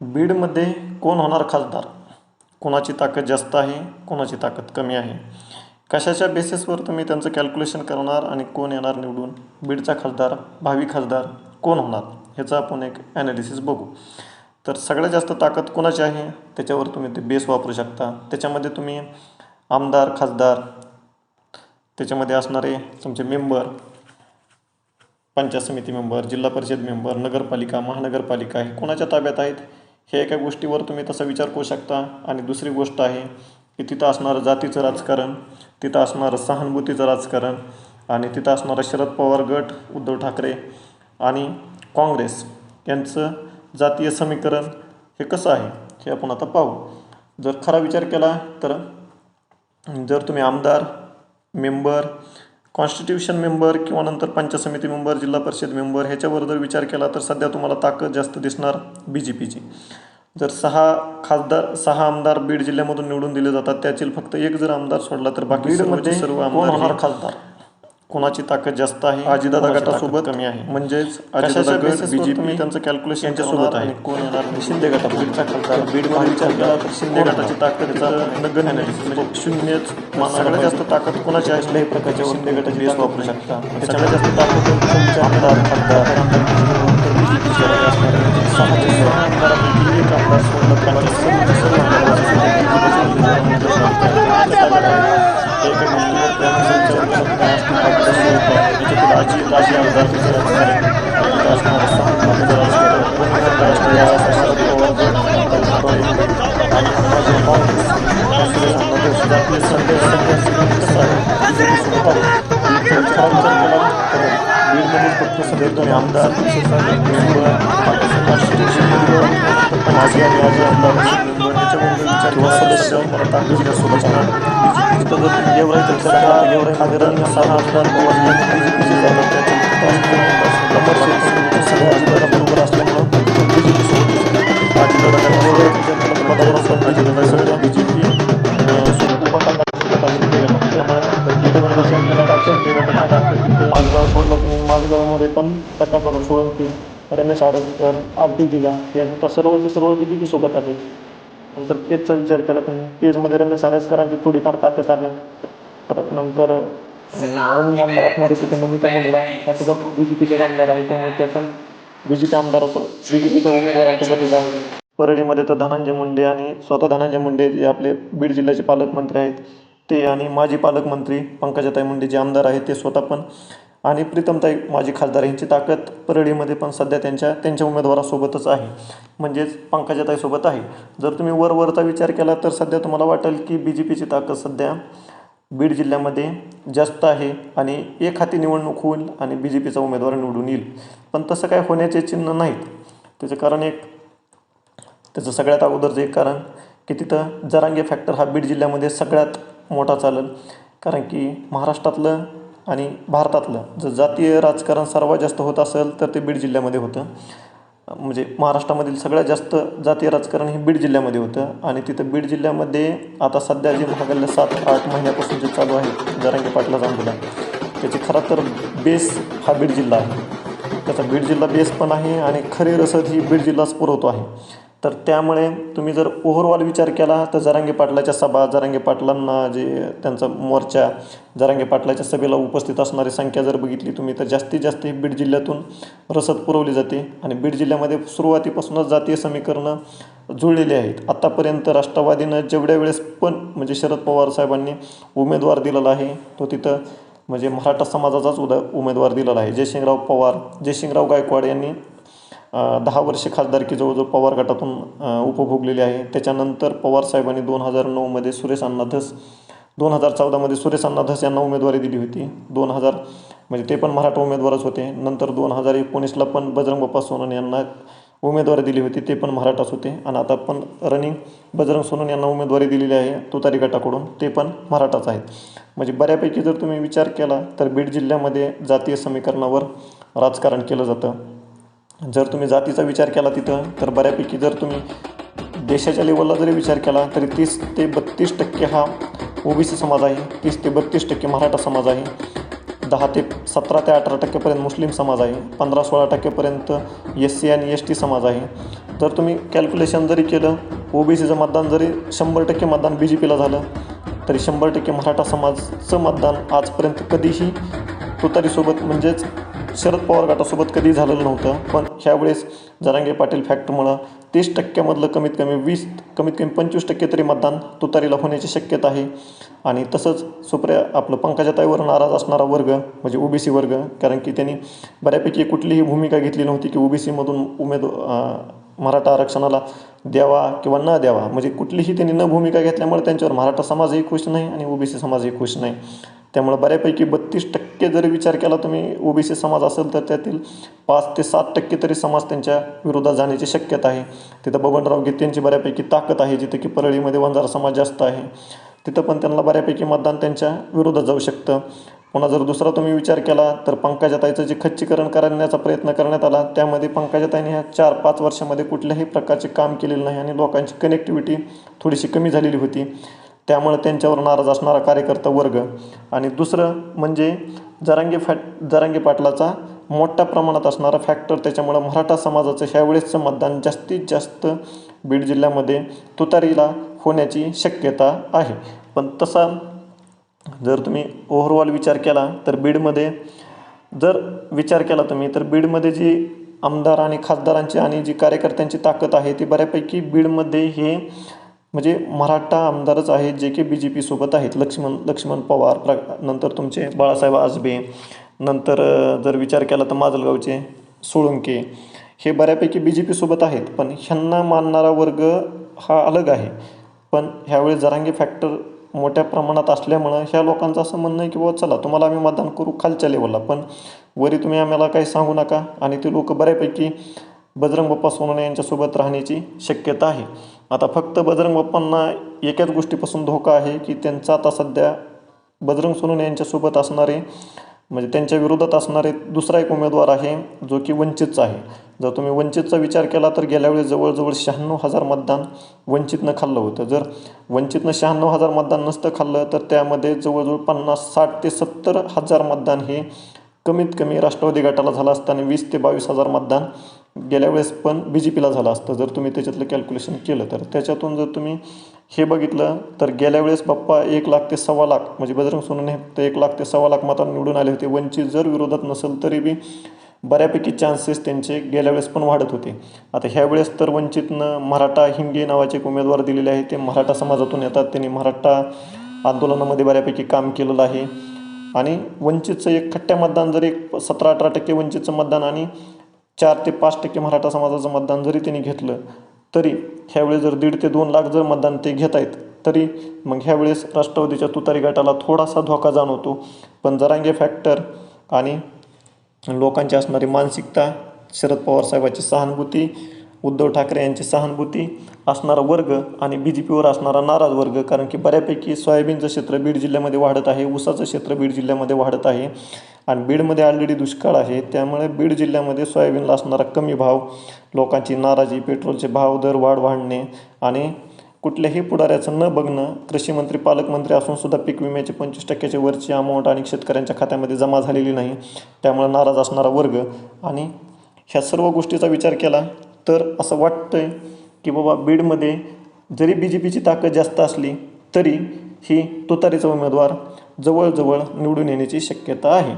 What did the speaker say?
बीडमध्ये कोण होणार खासदार? कोणाची ताकद जास्त आहे? कोणाची ताकद कमी आहे? कशाच्या बेसिसवर तुम्ही त्यांचं कॅल्क्युलेशन करणार आणि कोण येणार निवडून? बीडचा खासदार भावी खासदार कोण होणार? ह्याचं आपण एक ॲनालिसिस बघू. तर सगळ्यात जास्त ताकद कोणाची आहे? त्याच्यावर तुम्ही ते बेस वापरू शकता. त्याच्यामध्ये तुम्ही आमदार खासदार त्याच्यामध्ये असणारे तुमचे मेंबर पंचायत समिती मेंबर जिल्हा परिषद मेंबर नगरपालिका महानगरपालिका हे कोणाच्या ताब्यात आहेत? हे एका गोष्टीवर तुम्ही तसा विचार करू शकता. आणि दुसरी गोष्ट आहे की तिथं असणारं जातीचं राजकारण तिथं असणारं सहानुभूतीचं राजकारण आणि तिथं असणारं शरद पवार गट उद्धव ठाकरे आणि काँग्रेस यांचं जातीय समीकरण हे कसं आहे हे आपण आता पाहू. जर खरा विचार केला तर जर तुम्ही आमदार मेंबर कॉन्स्टिट्यूशन मेंबर किंवा नंतर पंचायत समिती मेंबर जिल्हा परिषद मेंबर ह्याच्यावर जर विचार केला तर सध्या तुम्हाला ताकद जास्त दिसणार बी जे पीची जर सहा खासदार सहा आमदार बीड जिल्ह्यामधून निवडून दिले जातात त्यातील फक्त एक जर आमदार सोडला तर बाकी सर्व आमदार खासदार? कोणाची ताकद जास्त आहे अजितदादा गटासोबत कमी आहे म्हणजेच अजितदादा गट बीजेपी त्यांचं कॅल्क्युलेशन यांच्यासोबत आहे कोण येणार शिंदे गटा बीडचा खासदार बीडमध्ये विचार केला तर शिंदे गटाची ताकदचा नगण्य म्हणजे शून्यच सगळ्यात जास्त ताकद कोणाची आहे कुठल्याही प्रकारच्या शिंदे गटाची बेस वापरू शकता सगळ्यात जास्त ताकद आमदार खासदार तर BJP चे असणार आहे. सहाचे सहा आमदारापैकी एक आमदार सोडलं सर्व- सर्व आमदारांची एक गोष्टीवर त्यानुसार विचार करत नाही. आपल्या स्वरूपात याच्यातील आजी राजी आमदार तिथे असणार आहे. तिथं असणार आहे सहा आमदार राजकारण. राष्ट्रीय शरद पवार गट, आणि माझे काँग्रेस काँग्रेस मध्ये सुद्धा आपले संदेश संदेश रमेश आडसकर आरती दिला. यांचा सर्व सर्व बीजेपी सोबत आहे. नंतर तेचचा विचार केला पण तेचमध्ये रमेश आडसकरांची थोडीफार ताकद आहे परत नंतर नमिता सुद्धा बीजेपीचे आमदार आहे. त्यामुळे त्या पण बीजेपी आमदार परळीमध्ये तर धनंजय मुंडे आणि स्वतः धनंजय मुंडे जे आपले बीड जिल्ह्याचे पालकमंत्री आहेत. ते आणि माजी पालकमंत्री पंकजाताई मुंडे जे आमदार आहेत ते स्वतः पण आणि प्रीतमताई माजी खासदार यांची ताकद परळीमध्ये पण सध्या त्यांच्या त्यांच्या उमेदवारासोबतच आहे. म्हणजेच पंकजाताईसोबत आहे. जर तुम्ही वरवरचा विचार केला तर सध्या तुम्हाला वाटेल की बी जे पीची ताकद सध्या बीड जिल्ह्यामध्ये जास्त आहे आणि एक हाती निवडणूक होईल आणि बी जे पीचा उमेदवार निवडून येईल. पण तसं काय होण्याचे चिन्ह नाहीत. त्याचं कारण एक त्याचं सगळ्यात अगोदरचं एक कारण की तिथं जरांगे फॅक्टर हा बीड जिल्ह्यामध्ये सगळ्यात मोठा चालेल. कारण की महाराष्ट्रातलं आणि भारतातलं जर जातीय राजकारण सर्वात जास्त होत असेल तर ते बीड जिल्ह्यामध्ये होतं. म्हणजे महाराष्ट्रामधील सगळ्यात जास्त जातीय राजकारण हे बीड जिल्ह्यामध्ये होतं. आणि तिथं बीड जिल्ह्यामध्ये आता सध्या जे महागल्य सात आठ महिन्यापासून जे चालू आहे जरांगे पाटलाचं आंदोलन त्याची खरं तर बेस हा बीड जिल्हा आहे. त्याचा बीड जिल्हा बेस पण आहे आणि खरी रसद ही बीड जिल्हाच पुरवतो आहे. तर त्यामुळे तुम्ही जर ओव्हरऑल विचार केला तर जरांगे पाटलाच्या सभा जरांगे पाटलांना जे त्यांचा मोर्चा जरांगे पाटलाच्या सभेला उपस्थित असणारी संख्या जर बघितली तुम्ही तर जास्तीत जास्त ही बीड जिल्ह्यातून रसद पुरवली जाते. आणि बीड जिल्ह्यामध्ये सुरुवातीपासूनच जातीय समीकरणं जुळलेली आहेत. आत्तापर्यंत राष्ट्रवादीनं जेवढ्या वेळेस पण म्हणजे शरद पवार साहेबांनी उमेदवार दिलेला आहे तो तिथं म्हणजे मराठा समाजाचाच उदा उमेदवार दिलेला आहे. जयसिंगराव पवार जयसिंगराव गायकवाड यांनी दहा वर्षे खासदारकी जवळजवळ पवार गटातून उपभोगलेली आहे. त्याच्यानंतर पवार साहेबांनी दोन हजार नऊमध्ये सुरेश अण्णा धस दोन हजार चौदामध्ये सुरेश अण्णा धस यांना उमेदवारी दिली होती. दोन हजार म्हणजे ते पण मराठा उमेदवारच होते. नंतर दोन हजार एकोणीसला पण बजरंग बाप्पा सोनन यांना उमेदवारी दिली होती. ते पण मराठाच होते. आणि आता पण रनिंग बजरंग सोनन यांना उमेदवारी दिलेली आहे तुतारी गटाकडून. ते पण मराठाच आहेत. म्हणजे बऱ्यापैकी जर तुम्ही विचार केला तर बीड जिल्ह्यामध्ये जातीय समीकरणावर राजकारण केलं जातं. जर तुम्ही जातीचा विचार केला तिथं तर बऱ्यापैकी जर तुम्ही देशाच्या लेवलला जरी विचार केला तरी तीस ते बत्तीस टक्के हा ओबीसी समाज आहे तीस ते बत्तीस टक्के मराठा समाज आहे दहा ते सतरा ते अठरा टक्केपर्यंत मुस्लिम समाज आहे पंधरा सोळा टक्केपर्यंत एस सी आणि एस टी समाज आहे. जर तुम्ही कॅल्क्युलेशन जरी केलं ओ बी सीचं मतदान जरी शंभर टक्के मतदान बी जे पीला झालं तरी शंभर टक्के मराठा समाजचं मतदान आजपर्यंत कधीही तुतारीसोबत म्हणजेच शरद पवार गटासोबत कधी झालेलं नव्हतं पण ह्यावेळेस जरांगे पाटील फॅक्टमुळं तीस टक्क्यामधलं कमीत कमी वीस कमीत कमी पंचवीस टक्के तरी मतदान तुतारीला होण्याची शक्यता आहे. आणि तसंच सुप्रिया आपलं पंकजाताईवर नाराज असणारा वर्ग म्हणजे ओबीसी वर्ग कारण की त्यांनी बऱ्यापैकी कुठलीही भूमिका घेतली नव्हती की ओबीसीमधून उमेद मराठा आरक्षणाला द्यावा किंवा न द्यावा. म्हणजे कुठलीही त्यांनी न भूमिका घेतल्यामुळे त्यांच्यावर मराठा समाजही खुश नाही आणि ओबीसी समाजही खुश नाही. त्यामुळं बऱ्यापैकी बत्तीस टक्के जरी विचार केला तुम्ही ओबीसी समाज असेल तर त्यातील पाच ते सात टक्के तरी समाज त्यांच्या विरोधात जाण्याची शक्यता आहे. तिथं बबनराव गीतेंची बऱ्यापैकी ताकद आहे जिथं की परळीमध्ये वंजारा समाज जास्त आहे. तिथं पण त्यांना बऱ्यापैकी मतदान त्यांच्या विरोधात जाऊ शकतं. पुन्हा जर दुसरा तुम्ही विचार केला तर पंकजाताईचं जे खच्चीकरण करण्याचा प्रयत्न करण्यात आला त्यामध्ये पंकजाताईने ह्या चार पाच वर्षामध्ये कुठल्याही प्रकारचे काम केलेलं नाही आणि लोकांची कनेक्टिव्हिटी थोडीशी कमी झालेली होती. त्यामुळे त्यांच्यावर नाराज असणारा कार्यकर्ता वर्ग. आणि दुसरं म्हणजे जरांगे फॅट जरांगे पाटलाचा मोठ्या प्रमाणात असणारा फॅक्टर त्याच्यामुळं मराठा समाजाचं ह्यावेळेसचं मतदान जास्तीत जास्त बीड जिल्ह्यामध्ये तुतारीला होण्याची शक्यता आहे. पण तसा जर तुम्ही ओव्हरऑल विचार केला तर बीडमध्ये जर विचार केला तुम्ही तर बीडमध्ये जी आमदार आणि खासदारांची आणि जी कार्यकर्त्यांची ताकद आहे ती बऱ्यापैकी बीडमध्ये हे म्हणजे मराठा आमदारच आहेत जे की बी जे पीसोबत आहेत. लक्ष्मण लक्ष्मण पवार प्र नंतर तुमचे बाळासाहेब आजबे नंतर जर विचार केला तर माजलगावचे सोळुंके. हे बऱ्यापैकी बी जे पीसोबत आहेत पण ह्यांना मानणारा वर्ग हा अलग आहे. पण ह्यावेळी जरांगे फॅक्टर मोठ्या प्रमाणात असल्यामुळं ह्या लोकांचं असं म्हणणं आहे की बाबा चला तुम्हाला आम्ही मतदान करू खालच्या लेवलला पण वरी तुम्ही आम्हाला काही सांगू नका. आणि ते लोक बऱ्यापैकी बजरंग बाप्पा सोनवणे यांच्यासोबत राहण्याची शक्यता आहे. आता फक्त बजरंग बाप्पांना एकाच गोष्टीपासून धोका आहे की त्यांचा आता सध्या बजरंग सोनवणे यांच्यासोबत असणारे म्हणजे त्यांच्या विरोधात असणारे दुसरा एक उमेदवार आहे जो की वंचितचा आहे. जर तुम्ही वंचितचा विचार केला तर गेल्यावेळी जवळजवळ शहाण्णव हजार मतदान वंचितनं खाल्लं होतं. जर वंचितनं शहाण्णव हजार मतदान नसतं खाल्लं तर त्यामध्ये जवळजवळ पन्नास साठ ते सत्तर हजार मतदान हे कमीत कमी राष्ट्रवादी गटाला झालं असताना वीस ते बावीस हजार मतदान गेल्या वेळेस पण बी जे पीला झालं असतं. जर तुम्ही त्याच्यातलं कॅल्क्युलेशन केलं तर त्याच्यातून जर तुम्ही हे बघितलं तर गेल्या वेळेस बाप्पा एक लाख ते सव्वा लाख म्हणजे बजरंग सोनून हे ते एक लाख ते सव्वा लाख मतांनी निवडून आले होते. वंचित जर विरोधात नसेल तरी बी बऱ्यापैकी चान्सेस त्यांचे गेल्या वेळेस पण वाढत होते. आता ह्या वेळेस तर वंचितनं मराठा हिंगे नावाचे एक उमेदवार दिलेले आहे ते मराठा समाजातून येतात. त्यांनी मराठा आंदोलनामध्ये बऱ्यापैकी काम केलेलं आहे. आणि वंचितचं एक खट्ट्या मतदान जर एक सतरा अठरा टक्के वंचितचं मतदान आणि चार ते पाच टक्के मराठा समाजाचं मतदान जरी त्यांनी घेतलं तरी ह्यावेळेस जर दीड ते दोन लाख जर मतदान ते घेत आहेत तरी मग ह्यावेळेस राष्ट्रवादीच्या तुतारी गटाला थोडासा धोका जाणवतो. पण जरांगे फॅक्टर आणि लोकांची असणारी मानसिकता शरद पवार साहेबाची सहानुभूती उद्धव ठाकरे यांची सहानुभूती असणारा वर्ग आणि बी जे पीवर असणारा नाराज वर्ग कारण की बऱ्यापैकी सोयाबीनचं क्षेत्र बीड जिल्ह्यामध्ये वाढत आहे ऊसाचं क्षेत्र बीड जिल्ह्यामध्ये वाढत आहे आणि बीडमध्ये ऑलरेडी दुष्काळ आहे. त्यामुळे बीड जिल्ह्यामध्ये सोयाबीनला असणारा कमी भाव लोकांची नाराजी पेट्रोलचे भाव दर वाढ वाढणे आणि कुठल्याही पुढाऱ्याचं न बघणं कृषीमंत्री पालकमंत्री असून सुद्धा पीक विम्याचे पंचवीस टक्क्याचे वरची अमाऊंट आणि शेतकऱ्यांच्या खात्यामध्ये जमा झालेली नाही. त्यामुळे नाराज असणारा वर्ग आणि ह्या सर्व गोष्टीचा विचार केला तर असं वाटतं आहे की बाबा बीडमध्ये जरी बी जे पीची ताकद जास्त असली तरी ही तुतारीचा उमेदवार जवळजवळ निवडून येण्याची शक्यता आहे.